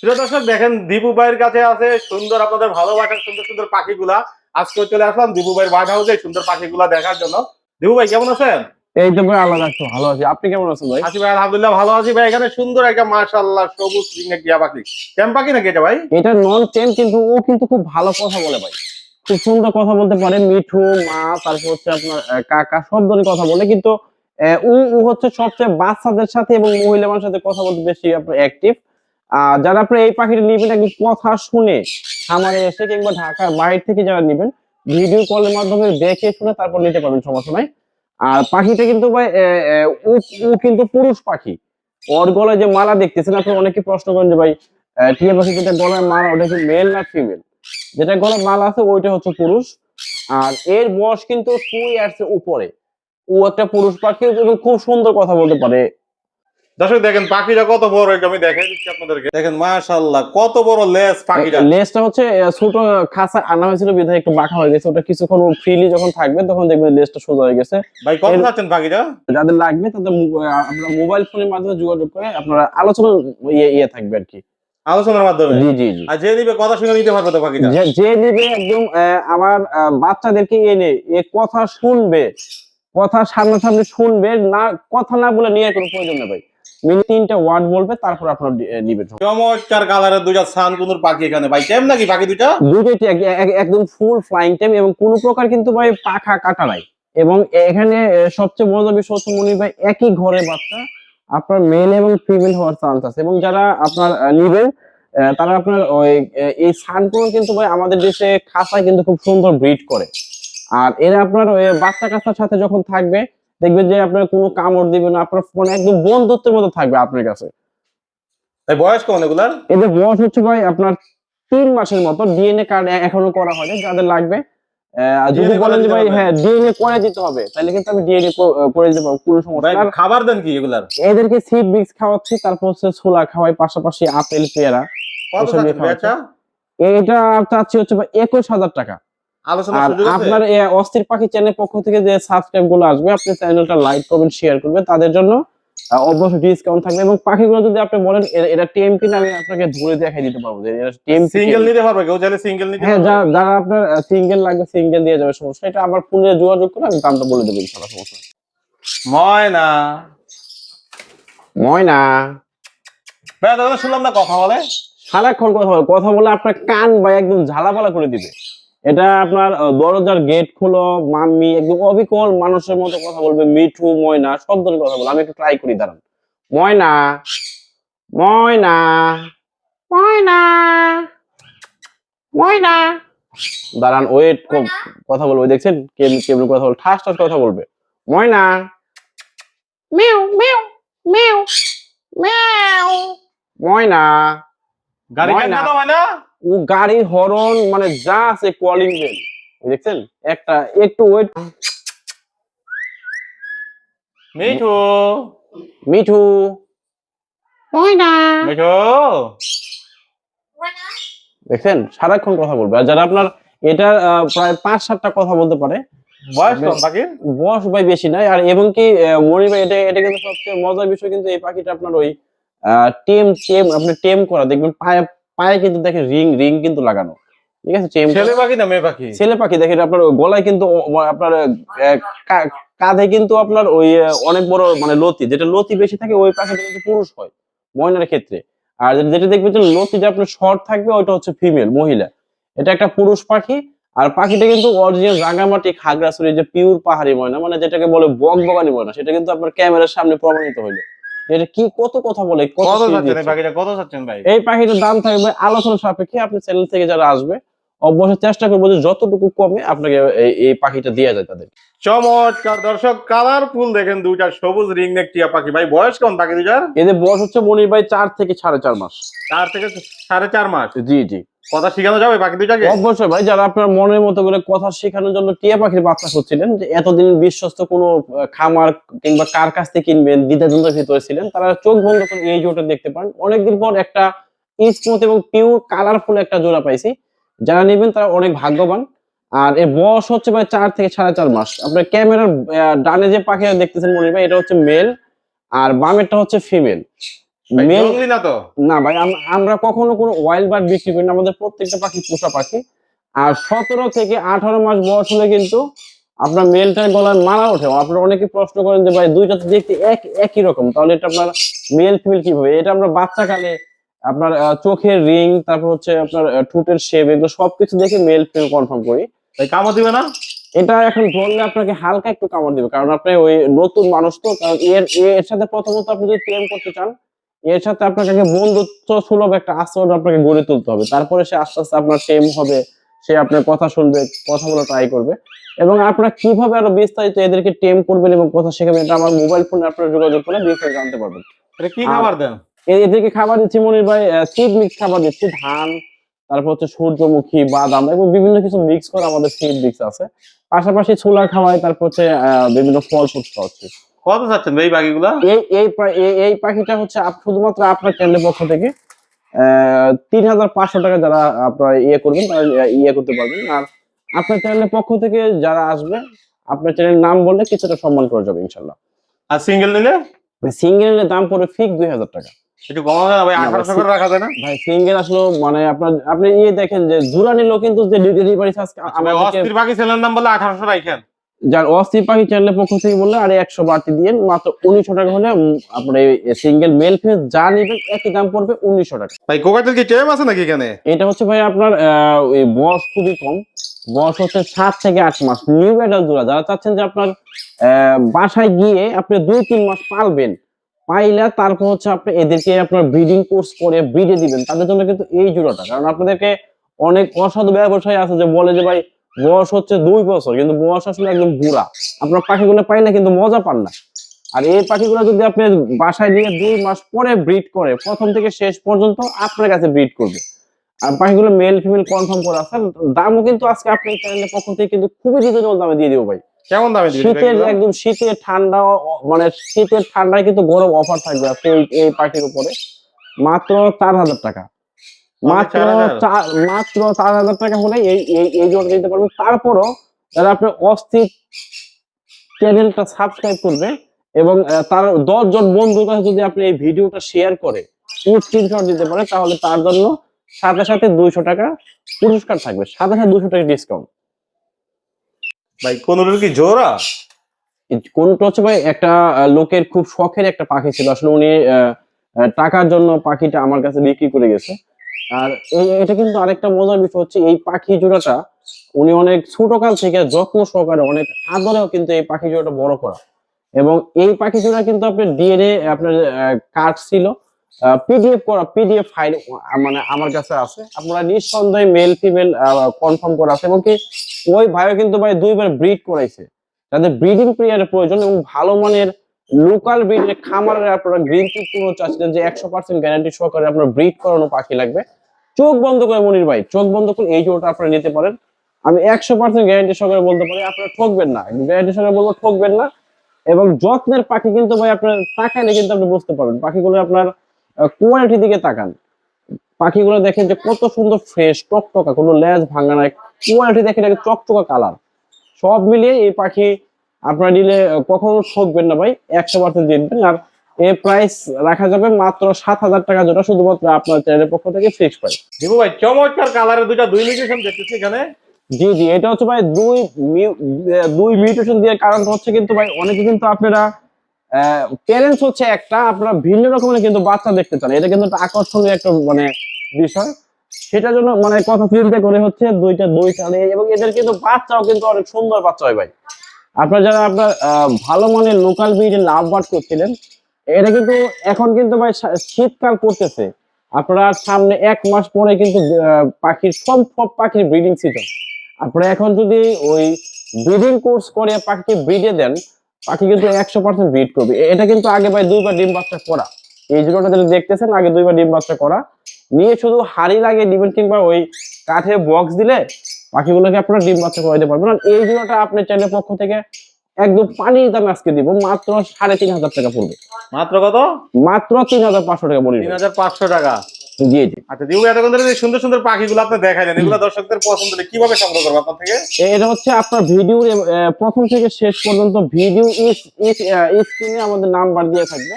প্রিয় দর্শক দেখেন দীপু ভাইয়ের কাছে আছে সুন্দর আপনাদের ভালোবাসার সুন্দর সুন্দর পাখিগুলা। আজকে চলে আসলাম দীপু ভাইয়ের বার্ড হাউসে সুন্দর পাখিগুলা দেখার জন্য। দীপু ভাই কেমন আছেন? এই তো ভাই ভালো আছি। আপনি কেমন আছেন ভাই? আছি ভাই আলহামদুলিল্লাহ ভালো আছি ভাই। এখানে সুন্দর একটা মাশাআল্লাহ সবুজ রিংয়ে টিয়া পাখি। কেম পাখি নাকি এটা ভাই? এটা নন টেম কিন্তু ও কিন্তু খুব ভালো কথা বলে ভাই। খুব সুন্দর কথা বলতে পারে মিঠু মা তারপর হচ্ছে আপনার কাকা সব ধরনের কথা বলে। কিন্তু ও ও হচ্ছে সবচেয়ে বাচ্চাদের সাথে এবং মহিলা মানুষের সাথে কথা বলতে বেশি অ্যাক্টিভ আর যারা আপনার এই পাখিটা নিবেন, একদম কথা শুনে খামারে এসে কিংবা ঢাকার বাইরে থেকে যারা নিবেন ভিডিও কলের মাধ্যমে দেখে শুনে তারপর নিতে পারবেন, সমস্যা নাই। আর পাখিটা কিন্তু ভাই ও কিন্তু পুরুষ পাখি। ওর গলায় যে মালা দেখতেছেন, আপনি অনেকে প্রশ্ন করেন যে ভাই টিয়া পাখি যেটা গলায় মালা, ওটা কি মেল না ফিমেল যেটা গলায় মালা আছে, ওইটা হচ্ছে পুরুষ। আর এর বয়স কিন্তু টু ইয়ার্স উপরে। ও একটা পুরুষ পাখি এবং খুব সুন্দর কথা বলতে পারে। দর্শক দেখেন পাখিটা কত বড় এটা আমি দেখাই দিচ্ছি আপনাদেরকে। দেখেন মাশাআল্লাহ কত বড় লেজ পাখিটা। লেজটা হচ্ছে ছোট খাসা আনা হয়েছিল বিধায় একটু বাঁকা হয়ে গেছে। ওটা কিছুক্ষণ ফ্রিলি যখন থাকবে তখন দেখবেন লেজটা সোজা হয়ে গেছে। ভাই কত চাচ্ছেন পাখিটা? যাদের লাগবে তাদের আপনারা মোবাইল ফোনের মাধ্যমে যোগাযোগ করে আপনারা আলোচনা ইয়ে ইয়ে থাকবে আর কি। আলোচনার মাধ্যমে? জি জি জি। আর যে নিবে কথা শুনে নিতে পারবে তো পাখিটা। যে নিবে একদম আমার বাচ্চাদেরকে এনে এ কথা শুনবে। কথা সামনাসামনি শুনবে না কথা না বলে নিয়ে কোনো প্রয়োজন নেই ভাই। মিনি তিনটা ওয়ার্ড বলবে তারপর আপনার নিবেন চমৎকার কালারের দুইটা সান কুনুর পাখি এখানে ভাই। কেম নাকি পাখি দুইটা? এক- একদম ফুল ফ্লাইং টাইম এবং কোনো প্রকার কিন্তু ভাই পাখা কাটা নাই। এবং এখানে সবচেয়ে বড় বিষয় হচ্ছে মনির ভাই একই ঘরে বাচ্চা আপনার মেল এবং ফিমেল হওয়ার চান্স আছে। এবং যারা আপনার নিবেন তারা আপনার ওই এই সানকুন কিন্তু ভাই আমাদের দেশে খাসায় কিন্তু খুব সুন্দর ব্রিড করে। আর এরা আপনার বাচ্চা কাচ্চার সাথে যখন থাকবে দেখবেন যে আপনার কোনো কামড় দিবে না আপনার ফোন একদম বন্ধুত্বের মতো থাকবে আপনার কাছে। বয়স কেমন এগুলার? এদের বয়স হচ্ছে ভাই আপনার তিন মাসের মতো। ডিএনএ কার্ড এখনও করা হয়নি যাদের লাগবে। যদি বলেন যে ভাই হ্যাঁ ডিএনএ করে দিতে হবে তাহলে কিন্তু আমি ডিএনএ করে দিতে পারব কোনো সমস্যা খাবার দেন কি এগুলার? এদেরকে সিড মিক্স খাওয়াচ্ছি তারপর হচ্ছে ছোলা খাওয়াই পাশাপাশি আপেল পেয়ারা এটা চাচ্ছি হচ্ছে ভাই একুশ হাজার টাকা। আপনার অস্থির পাখি চ্যানেল পক্ষ থেকে যে সাবস্ক্রাইবগুলো আসবে আপনি চ্যানেলটা লাইক করবেন শেয়ার করবেন তাদের জন্য অবশ্যই ডিসকাউন্ট থাকবে এবং পাখিগুলো যদি আপনি বলেন এটা আমি আপনাকে ধরে দেখাই দিতে পারব যে এটা টেম সিঙ্গেল নিতে পারবে কেউ চাইলে সিঙ্গেল নিতে হ্যাঁ যারা আপনার সিঙ্গেল লাগবে সিঙ্গেল দিয়ে যাবে সমস্যা এটা আমার ফোনে যোগাযোগ করে আমি দামটা বলে দেবো ইনশাআল্লাহ সমস্যা ময়না। ময়না। ভাই তখন শুনলাম না কথা বলে? সারাক্ষণ কথা বলে কথা বলে আপনার কান বা একদম ঝালাপালা করে দিবে। এটা আপনার দরজার গেট খুলো মাম্মি একদম অবিকল মানুষের মতো কথা বলবে মিঠু ময়না সব ধরনের কথা বলে আমি একটু ট্রাই করি দাঁড়ান। ময়না ময়না ময়না ময়না। দাঁড়ান ওয়েট কথা বলবে দেখছেন? কেমন কেমন কথা বলবে ঠাস ঠাস কথা বলবে। ময়না মেও মেও মেও মেও ময়না গাড়ি তো ময়না? ও গাড়ির হরন মানে যা আছে কলিং বেল দেখছেন? একটা একটু ওয়েট মিঠু। মিঠু। ময়না মিঠু। দেখছেন? সারাক্ষণ কথা বলবে। আর যারা আপনার এটা প্রায় পাঁচ সাতটা কথা বলতে পারে বয়স কম পাখির বয়স ভাই বেশি নাই আর এবং কি মনির ভাই এটা এটা কিন্তু সবচেয়ে মজার বিষয় কিন্তু এই পাখিটা আপনার ওই টেম টেম আপনি টেম করা দেখবেন পায়ে পায়ে কিন্তু দেখেন রিং রিং কিন্তু লাগানো। ঠিক আছে? ছেলে পাখি না মেয়ে পাখি? ছেলে পাখি দেখেন আপনার গলায় কিন্তু আপনার কাঁধে কিন্তু আপনার ওই অনেক বড় মানে লতি। যেটা লতি বেশি থাকে ওই পাখিটা কিন্তু পুরুষ হয় ময়নার ক্ষেত্রে। আর যেটা- দেখবেন যে লতিটা আপনার শর্ট থাকবে ওইটা হচ্ছে ফিমেল মহিলা। এটা একটা পুরুষ পাখি আর পাখিটা কিন্তু অরিজিনাল রাঙামাটি খাগড়াছড়ি যে পিওর পাহাড়ি ময়না মানে যেটাকে বলে বকবগানি ময়না সেটা কিন্তু আপনার ক্যামেরার সামনে প্রমাণিত হইল। এটা কি কত কথা বলে? কত চাচ্ছেন ভাই? এই পাখিটার দাম থাকবে আলোচনা সাপেক্ষে। আপনি চ্যানেল থেকে যারা আসবে অবশ্যই চেষ্টা করব যে যতটুকু কমে আপনাকে এই- পাখিটা দেওয়া যায় তাদের। চমৎকার দর্শক কালারফুল দেখেন দুইটা সবুজ রিং নেক টিয়া পাখি। ভাই বয়স কেমন পাখি দুইটার? এদের বয়স হচ্ছে মনির ভাই চার থেকে সাড়ে চার মাস। চার থেকে সাড়ে চার মাস? জি জি। কথা শেখানো যাবে পাখি দুইটাকে? অবশ্যই ভাই যারা আপনার মনের মতো করে কথা শেখানোর জন্য টিয়া পাখির বাচ্চা খুঁজছিলেন যে এতদিন বিশ্বস্ত কোনো খামার কিংবা কার কাছ থেকে কিনবেন দ্বিধাদ্বন্দ্বের ভিতরে ছিলেন তারা চোখ বন্ধ করে এই জোটা দেখতে পারেন। অনেকদিন পর একটা স্মুথ এবং পিওর কালারফুল একটা জোড়া পাইছি। যারা নেবেন তারা অনেক ভাগ্যবান। আর এর বয়স হচ্ছে ভাই চার থেকে সাড়ে চার মাস। আপনার ক্যামেরার ডানে যে পাখিটা দেখতেছেন মনে ভাই এটা হচ্ছে মেল আর বামেরটা হচ্ছে ফিমেল মেল না তো? না ভাই আমরা কখনো কোনো ওয়াইল্ড বার্ড বিক্রি করি না। আমাদের প্রত্যেকটা পাখি পোষা পাখি। আর সতেরো থেকে আঠারো মাস বয়স হলে কিন্তু আপনার মেলটার গলায় মারা ওঠে। আপনারা অনেকে প্রশ্ন করেন যে ভাই দুইটা দেখতে এক একই রকম। তাহলে এটা আপনার মেল ফিমেল কীভাবে? এটা আমরা বাচ্চাকালে আপনার চোখের রিং তারপর হচ্ছে আপনার ঠোঁটের শেপ এগুলো সবকিছু দেখে মেল ফিমেল কনফার্ম করি। ভাই কামড় দিবে না? এটা এখন ধরলে আপনাকে হালকা একটু কামড় দিবে কারণ আপনি ওই নতুন মানুষ তো কারণ এর এর সাথে প্রথমত আপনি যদি প্রেম করতে চান এর সাথে আপনাকে বন্ধুত্ব সুলভ একটা আচরণ আপনাকে গড়ে তুলতে হবে। তারপরে সে আস্তে আস্তে আপনার প্রেম হবে সে আপনার কথা শুনবে কথা বলে ট্রাই করবে। এবং আপনারা কীভাবে আরও বিস্তারিত এদেরকে টেম করবেন এবং কথা শেখাবেন এটা আমার মোবাইল ফোনে আপনারা যোগাযোগ করে বিস্তারিত জানতে পারবেন। এটা কি খাবার দেন? এদেরকে খাবার দিচ্ছি মনির ভাই সিড মিক্স খাবার দিচ্ছি ধান তারপর হচ্ছে সূর্যমুখী বাদাম এবং বিভিন্ন কিছু মিক্স করে আমাদের সিড মিক্স আছে। পাশাপাশি ছোলা খাওয়াই তারপর হচ্ছে বিভিন্ন ফল ফ্রুট খাওয়াচ্ছি। কত চাচ্ছেন এই এই এই- এই পাখিটা হচ্ছে শুধুমাত্র আপনার চ্যানেলের পক্ষ থেকে তিন হাজার পাঁচশো টাকা যারা আপনার ইয়ে করবেন তারা ইয়ে করতে পারবেন। আর আপনার চ্যানেলের পক্ষ থেকে যারা আসবে আপনার চ্যানেলের নাম বললে কিছুটা সম্মান করে যাবে ইনশাল্লাহ আর সিঙ্গেল নিলে? সিঙ্গেলের দাম পড়বে ফিক্স দুই হাজার টাকা। একটু যায় না ভাই আঠারোশো করে রাখা যায় না? ভাই সিঙ্গেল আসলে মানে আপনার আপনি ইয়ে দেখেন যে জোড়া নিলেও কিন্তু যে ডেলিভারি চার্জ ভাই, অস্থির পাখি ছেলের নাম বলে আঠারোশো রাখেন যার অস্থির পাখি চ্যানেলের পক্ষ থেকে বললে আর একশো বাড়তি দিয়ে মাত্র উনিশশো টাকা হলে আপনার সিঙ্গেল মেল ফিস যা নেবেন একই দাম পড়বে উনিশশো টাকা। ভাই কোকাটেল কি টেম আছে নাকি এখানে? এটা হচ্ছে ভাই আপনার ওই বয়স খুবই কম। বয়স হচ্ছে সাত থেকে আট মাস। নিউ অ্যাডাল্ট জোড়া যারা চাচ্ছেন যে আপনার আহ, বাসায় গিয়ে আপনি দুই তিন মাস পালবেন পাইলে তারপর হচ্ছে আপনি এদেরকে আপনার ব্রিডিং কোর্স করে ব্রিডে দিবেন। তাদের জন্য কিন্তু এই জোড়াটা, কারণ আপনাদেরকে অনেক অসাধু ব্যবসায়ী আছে যে বলে যে, ভাই, বয়স হচ্ছে দুই বছর, কিন্তু বয়স আসলে একদম বুড়া। আপনার পাখিগুলো পাইলে কিন্তু মজা পান না। আর এই পাখিগুলো যদি আপনি বাসায় নিয়ে দুই মাস পরে ব্রিড করে, প্রথম থেকে শেষ পর্যন্ত আপনার কাছে ব্রিড করবে। আর পাখিগুলো মেল ফিমেল কনফার্ম করা আছে, দামও কিন্তু আজকে আপনি চ্যানেলের পক্ষ থেকে কিন্তু খুবই রিজনেবল দামে দিয়ে দিব ভাই। কেমন দামে শীতের একদম শীতের ঠান্ডা মানে শীতের ঠান্ডায় কিন্তু গরম অফার থাকবে আজকে এই পাখির উপরে। মাত্র চার হাজার টাকা। মাত্র মাত্র চার হাজার টাকা হলে এই এই জোড়া দিতে পারবেন। তারপরও যারা আপনার অস্থির চ্যানেলটা সাবস্ক্রাইব করবে এবং তার দশ জন বন্ধুর কাছে যদি আপনি এই ভিডিওটা শেয়ার করে স্ক্রিনশট দিতে পারে তাহলে তার জন্য সাথে সাথে দুইশো টাকা পুরস্কার থাকবে। সাথে সাথে দুশো টাকা ডিসকাউন্ট ভাই, কোনোটার কি জোড়া? কোনটা হচ্ছে ভাই, একটা লোকের খুব শখের একটা পাখি ছিল। আসলে উনি টাকার জন্য পাখিটা আমার কাছে বিক্রি করে গেছে। আর এটা কিন্তু আরেকটা মজার বিষয় হচ্ছে, এই পাখি জোড়াটা উনি অনেক ছোটকাল থেকে যত্ন সহকারে, অনেক আদরেও কিন্তু এই পাখি জোড়াটা বড় করা। এবং এই পাখি জোড়া কিন্তু আপনার ডিএনএ আপনার কার্ড ছিল। পিডিএফ করা পিডিএফ ফাইল মানে আমার কাছে আছে। আপনারা নিঃসন্দেহে মেল ফিমেল কনফার্ম করা আছে। এবং কি, ওই ভাইও কিন্তু ভাই দুইবার ব্রিড করাইছে। তাদের ব্রিডিং পিরিয়ডের প্রয়োজন এবং ভালো মানের লোকাল ব্রিডের খামারের আপনারা গ্রিন চিক কোনো চাচ্ছিলেন যে একশো পার্সেন্ট গ্যারান্টি সহকারে আপনার ব্রিড করানো পাখি লাগবে। চোখ বন্ধ করে মনির ভাই, চোখ বন্ধ করে এই জোড়াটা আপনারা নিতে পারেন। আমি একশো পার্সেন্ট গ্যারান্টি সহকারে বলতে পারি, আপনারা ঠকবেন না। গ্যারান্টি সহকারে বলব ঠকবেন না। এবং যত্নের পাখি কিন্তু ভাই আপনার তাকাইলে কিন্তু আপনি বুঝতে পারবেন। পাখিগুলো আপনার কোয়ালিটি দিকে তাকান। পাখিগুলো দেখেন যে কত সুন্দর ফ্রেশ টকটকা কোনো লেজ ভাঙা নাই। কোয়ালিটি দেখেন একটা চকচকা কালার সব মিলিয়ে এই পাখি আপনারা নিলে কখনো ঠকবেন না ভাই একশো পার্সেন্ট জিতবেন আর এই প্রাইস রাখা যাবে মাত্র সাত হাজার টাকা যেটা শুধুমাত্র আপনার চ্যানেলের পক্ষ থেকে ফিক্স প্রাইস দিবু ভাই চমৎকার কালারের দুইটা দুই মিউটেশন দেখতেছি এখানে। জি জি এটা হচ্ছে ভাই দুই দুই মিউটেশন দিয়ে কারণ হচ্ছে কিন্তু ভাই অনেকে কিন্তু আপনারা প্যারেন্টস হচ্ছে একটা, আপনারা ভিন্ন রকমের কিন্তু বাচ্চা দেখতে চান। এটা কিন্তু একটা আকর্ষণীয় একটা মানে বিষয়। সেটার জন্য মানে কথা চিন্তা করে হচ্ছে দুইটা দুই টানে এবং এদের কিন্তু বাচ্চাও কিন্তু অনেক সুন্দর বাচ্চা হয় ভাই। আপনারা যারা আপনার ভালো মানের লোকাল ব্রিডের লাভ বার্ড করছিলেন এটা কিন্তু এখন কিন্তু ভাই শীতকাল করতেছে আপনারা সামনে এক মাস পরে কিন্তু পাখির সব সব পাখির ব্রিডিং সিজন আপনারা এখন যদি ওই ব্রিডিং কোর্স করে পাখিকে ব্রিডে দেন পাখি কিন্তু একশো পার্সেন্ট ব্রিড করবে। এটা কিন্তু আগে ভাই দুইবার ডিম বাচ্চা করা। এই জোড়াটা যেটা দেখতেছেন আগে দুইবার ডিম বাচ্চা করা। নিয়ে শুধু হাড়ি লাগিয়ে দিবেন কিংবা ওই কাঠে বক্স দিলে পাখিগুলোকে আপনারা ডিম বাচ্চা করে দিতে পারবেন। আর এই জোড়াটা আপনার চ্যানেলের পক্ষ থেকে একদম পানির দামে আজকে দিব। মাত্র সাড়ে তিন হাজার টাকা পড়বে। মাত্র কত? মাত্র তিন হাজার পাঁচশো টাকা পড়বে। তিন হাজার পাঁচশো টাকা। জি জি। আচ্ছা দিবু ভাই এতক্ষণ ধরে যে সুন্দর সুন্দর পাখিগুলো আপনি দেখাইলেন এগুলো দর্শকদের পছন্দ হলে কীভাবে সংগ্রহ করব আপনার থেকে? এটা হচ্ছে আপনার ভিডিও প্রথম থেকে শেষ পর্যন্ত ভিডিও স্ক্রিনে আমাদের নাম্বার দিয়ে থাকবে।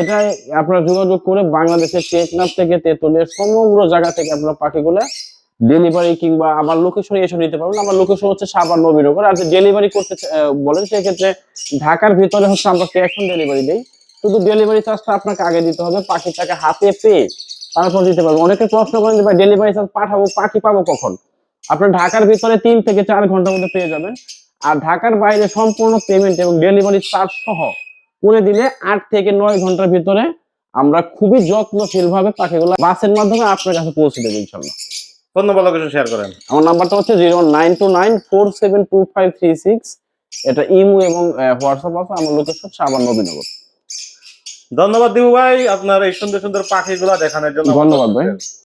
এটা আপনারা যোগাযোগ করে বাংলাদেশের টেকনাফ থেকে তেতুলের সমগ্র জায়গা থেকে আপনারা পাখিগুলো ডেলিভারি কিংবা আমার লোকেশনে এসে নিতে পারবেন। আমার লোকেশন হচ্ছে সাবান নবীনগর। আর ডেলিভারি করতে বলেন সেক্ষেত্রে ঢাকার ভিতরে হচ্ছে আমরা ক্যাশ অন ডেলিভারি দিই। শুধু ডেলিভারি চার্জটা আপনাকে আগে দিতে হবে পাখিটাকে হাতে পেয়ে তারপর দিতে পারবেন অনেকে প্রশ্ন করেন যে ভাই ডেলিভারি চার্জ পাঠাবো পাখি পাবো কখন? আপনার ঢাকার ভিতরে তিন থেকে চার ঘণ্টার মধ্যে পেয়ে যাবেন। আর ঢাকার বাইরে সম্পূর্ণ পেমেন্ট এবং ডেলিভারি চার্জ সহ করে দিলে আট থেকে নয় ঘণ্টার ভিতরে আমরা খুবই যত্নশীল ভাবে পাখিগুলো বাসের মাধ্যমে আপনার কাছে পৌঁছে দেবো ইনশাল্লাহ। ধন্যবাদ লোকেশন শেয়ার করেন। আমার নাম্বারটা হচ্ছে zero nine two nine four seven two five three six. এটা ইমো এবং হোয়াটসঅ্যাপ আছে। আমার লোকেশন সাবান নবীনগর। ধন্যবাদ দিবু ভাই আপনার এই সুন্দর সুন্দর পাখিগুলা দেখানোর জন্য ধন্যবাদ ভাই।